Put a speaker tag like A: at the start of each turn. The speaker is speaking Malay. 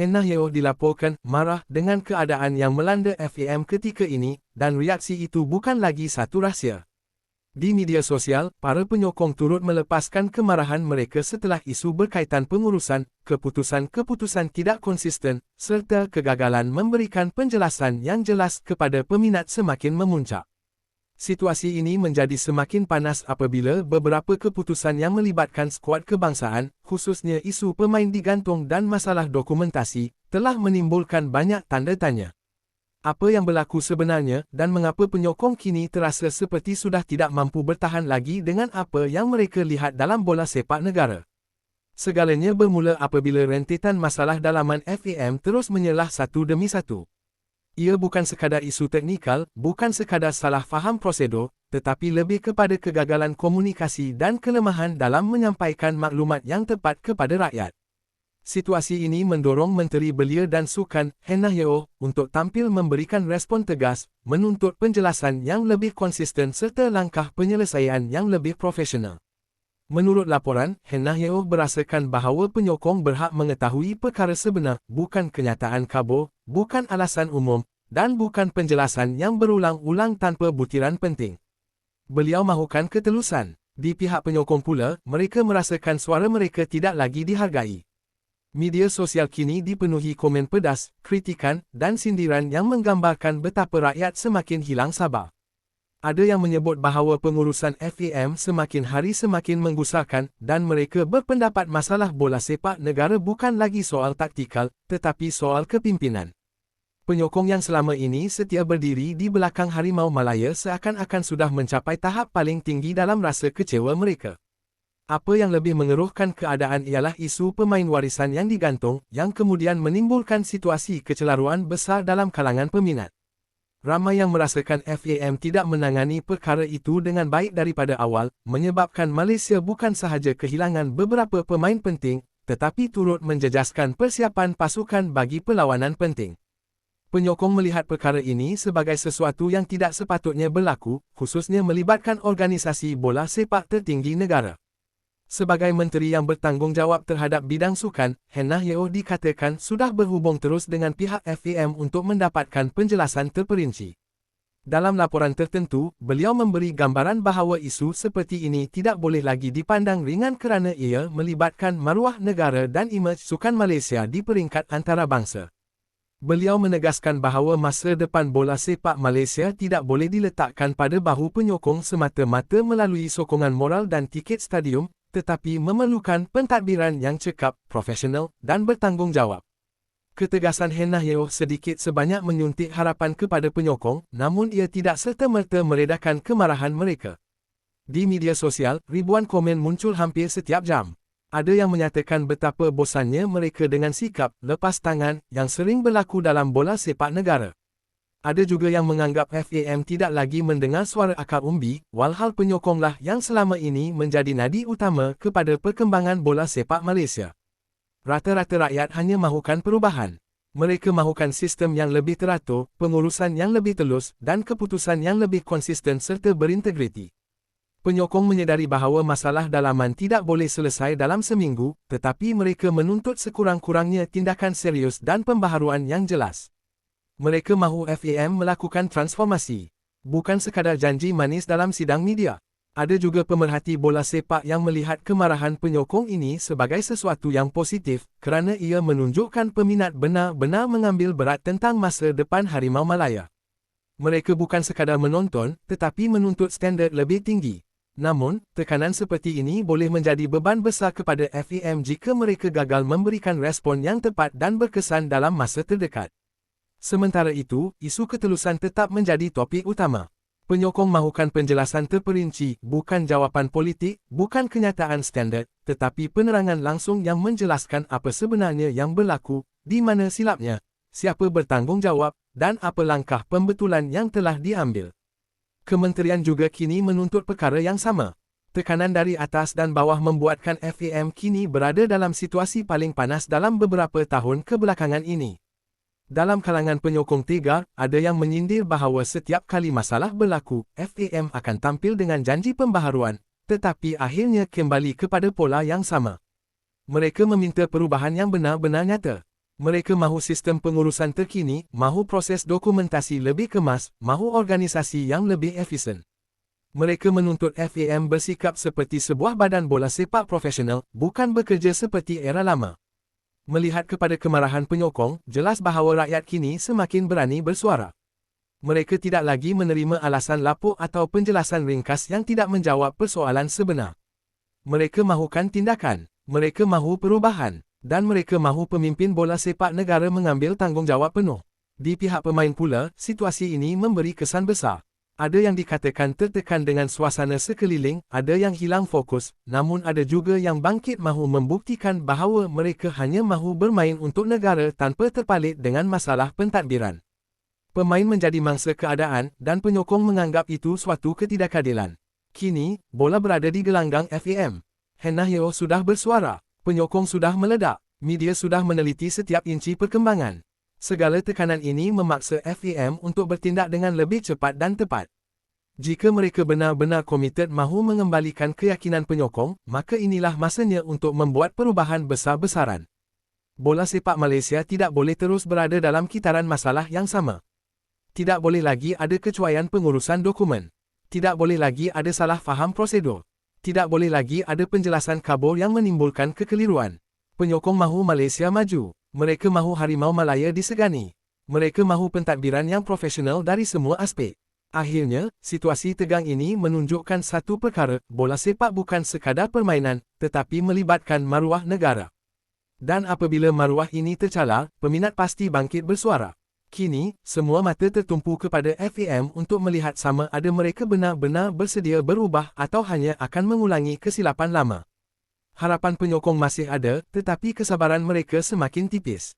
A: Hannah Yeo dilaporkan marah dengan keadaan yang melanda FAM ketika ini dan reaksi itu bukan lagi satu rahsia. Di media sosial, para penyokong turut melepaskan kemarahan mereka setelah isu berkaitan pengurusan, keputusan-keputusan tidak konsisten, serta kegagalan memberikan penjelasan yang jelas kepada peminat semakin memuncak. Situasi ini menjadi semakin panas apabila beberapa keputusan yang melibatkan skuad kebangsaan, khususnya isu pemain digantung dan masalah dokumentasi, telah menimbulkan banyak tanda tanya apa yang berlaku sebenarnya dan mengapa penyokong kini terasa seperti sudah tidak mampu bertahan lagi dengan apa yang mereka lihat dalam bola sepak negara. Segalanya bermula apabila rentetan masalah dalaman FAM terus menyelah satu demi satu. Ia bukan sekadar isu teknikal, bukan sekadar salah faham prosedur, tetapi lebih kepada kegagalan komunikasi dan kelemahan dalam menyampaikan maklumat yang tepat kepada rakyat. Situasi ini mendorong Menteri Belia dan Sukan, Hannah Yeo, untuk tampil memberikan respon tegas, menuntut penjelasan yang lebih konsisten serta langkah penyelesaian yang lebih profesional. Menurut laporan, Hannah Yeo berasakan bahawa penyokong berhak mengetahui perkara sebenar, bukan kenyataan kabur, bukan alasan umum, dan bukan penjelasan yang berulang-ulang tanpa butiran penting. Beliau mahukan ketelusan. Di pihak penyokong pula, mereka merasakan suara mereka tidak lagi dihargai. Media sosial kini dipenuhi komen pedas, kritikan, dan sindiran yang menggambarkan betapa rakyat semakin hilang sabar. Ada yang menyebut bahawa pengurusan FAM semakin hari semakin menggusarkan dan mereka berpendapat masalah bola sepak negara bukan lagi soal taktikal, tetapi soal kepimpinan. Penyokong yang selama ini setia berdiri di belakang Harimau Malaya seakan-akan sudah mencapai tahap paling tinggi dalam rasa kecewa mereka. Apa yang lebih mengeruhkan keadaan ialah isu pemain warisan yang digantung, yang kemudian menimbulkan situasi kecelaruan besar dalam kalangan peminat. Ramai yang merasakan FAM tidak menangani perkara itu dengan baik daripada awal, menyebabkan Malaysia bukan sahaja kehilangan beberapa pemain penting, tetapi turut menjejaskan persiapan pasukan bagi perlawanan penting. Penyokong melihat perkara ini sebagai sesuatu yang tidak sepatutnya berlaku, khususnya melibatkan organisasi bola sepak tertinggi negara. Sebagai menteri yang bertanggungjawab terhadap bidang sukan, Hannah Yeo dikatakan sudah berhubung terus dengan pihak FAM untuk mendapatkan penjelasan terperinci. Dalam laporan tertentu, beliau memberi gambaran bahawa isu seperti ini tidak boleh lagi dipandang ringan kerana ia melibatkan maruah negara dan imej sukan Malaysia di peringkat antarabangsa. Beliau menegaskan bahawa masa depan bola sepak Malaysia tidak boleh diletakkan pada bahu penyokong semata-mata melalui sokongan moral dan tiket stadium, tetapi memerlukan pentadbiran yang cekap, profesional dan bertanggungjawab. Ketegasan Hennah Yeo sedikit sebanyak menyuntik harapan kepada penyokong, namun ia tidak serta-merta meredakan kemarahan mereka. Di media sosial, ribuan komen muncul hampir setiap jam. Ada yang menyatakan betapa bosannya mereka dengan sikap lepas tangan yang sering berlaku dalam bola sepak negara. Ada juga yang menganggap FAM tidak lagi mendengar suara akar umbi, walhal penyokonglah yang selama ini menjadi nadi utama kepada perkembangan bola sepak Malaysia. Rata-rata rakyat hanya mahukan perubahan. Mereka mahukan sistem yang lebih teratur, pengurusan yang lebih telus, dan keputusan yang lebih konsisten serta berintegriti. Penyokong menyedari bahawa masalah dalaman tidak boleh selesai dalam seminggu, tetapi mereka menuntut sekurang-kurangnya tindakan serius dan pembaharuan yang jelas mereka mahu FAM melakukan transformasi. Bukan sekadar janji manis dalam sidang media. Ada juga pemerhati bola sepak yang melihat kemarahan penyokong ini sebagai sesuatu yang positif kerana ia menunjukkan peminat benar-benar mengambil berat tentang masa depan Harimau Malaya. Mereka bukan sekadar menonton tetapi menuntut standard lebih tinggi. Namun, tekanan seperti ini boleh menjadi beban besar kepada FAM jika mereka gagal memberikan respon yang tepat dan berkesan dalam masa terdekat. Sementara itu, isu ketelusan tetap menjadi topik utama. Penyokong mahukan penjelasan terperinci, bukan jawapan politik, bukan kenyataan standard, tetapi penerangan langsung yang menjelaskan apa sebenarnya yang berlaku, di mana silapnya, siapa bertanggungjawab, dan apa langkah pembetulan yang telah diambil. Kementerian juga kini menuntut perkara yang sama. Tekanan dari atas dan bawah membuatkan FAM kini berada dalam situasi paling panas dalam beberapa tahun kebelakangan ini. Dalam kalangan penyokong Tiga, ada yang menyindir bahawa setiap kali masalah berlaku, FAM akan tampil dengan janji pembaharuan, tetapi akhirnya kembali kepada pola yang sama. Mereka meminta perubahan yang benar-benar nyata. Mereka mahu sistem pengurusan terkini, mahu proses dokumentasi lebih kemas, mahu organisasi yang lebih efisien. Mereka menuntut FAM bersikap seperti sebuah badan bola sepak profesional, bukan bekerja seperti era lama. Melihat kepada kemarahan penyokong, jelas bahawa rakyat kini semakin berani bersuara. Mereka tidak lagi menerima alasan lapuk atau penjelasan ringkas yang tidak menjawab persoalan sebenar. Mereka mahukan tindakan. Mereka mahu perubahan dan mereka mahu pemimpin bola sepak negara mengambil tanggungjawab penuh. Di pihak pemain pula, situasi ini memberi kesan besar. Ada yang dikatakan tertekan dengan suasana sekeliling, ada yang hilang fokus, namun ada juga yang bangkit mahu membuktikan bahawa mereka hanya mahu bermain untuk negara tanpa terpalit dengan masalah pentadbiran. Pemain menjadi mangsa keadaan dan penyokong menganggap itu suatu ketidakadilan. Kini, bola berada di gelanggang FAM. Henahyo sudah bersuara. Penyokong sudah meledak, media sudah meneliti setiap inci perkembangan. Segala tekanan ini memaksa FAM untuk bertindak dengan lebih cepat dan tepat. Jika mereka benar-benar komited mahu mengembalikan keyakinan penyokong, maka inilah masanya untuk membuat perubahan besar-besaran. Bola sepak Malaysia tidak boleh terus berada dalam kitaran masalah yang sama. Tidak boleh lagi ada kecuaian pengurusan dokumen. Tidak boleh lagi ada salah faham prosedur tidak boleh lagi ada penjelasan kabur yang menimbulkan kekeliruan. Penyokong mahu Malaysia maju. Mereka mahu Harimau Malaya disegani. Mereka mahu pentadbiran yang profesional dari semua aspek. Akhirnya, situasi tegang ini menunjukkan satu perkara, bola sepak bukan sekadar permainan, tetapi melibatkan maruah negara. Dan apabila maruah ini tercalar, peminat pasti bangkit bersuara. Kini, semua mata tertumpu kepada FAM untuk melihat sama ada mereka benar-benar bersedia berubah atau hanya akan mengulangi kesilapan lama. Harapan penyokong masih ada, tetapi kesabaran mereka semakin tipis.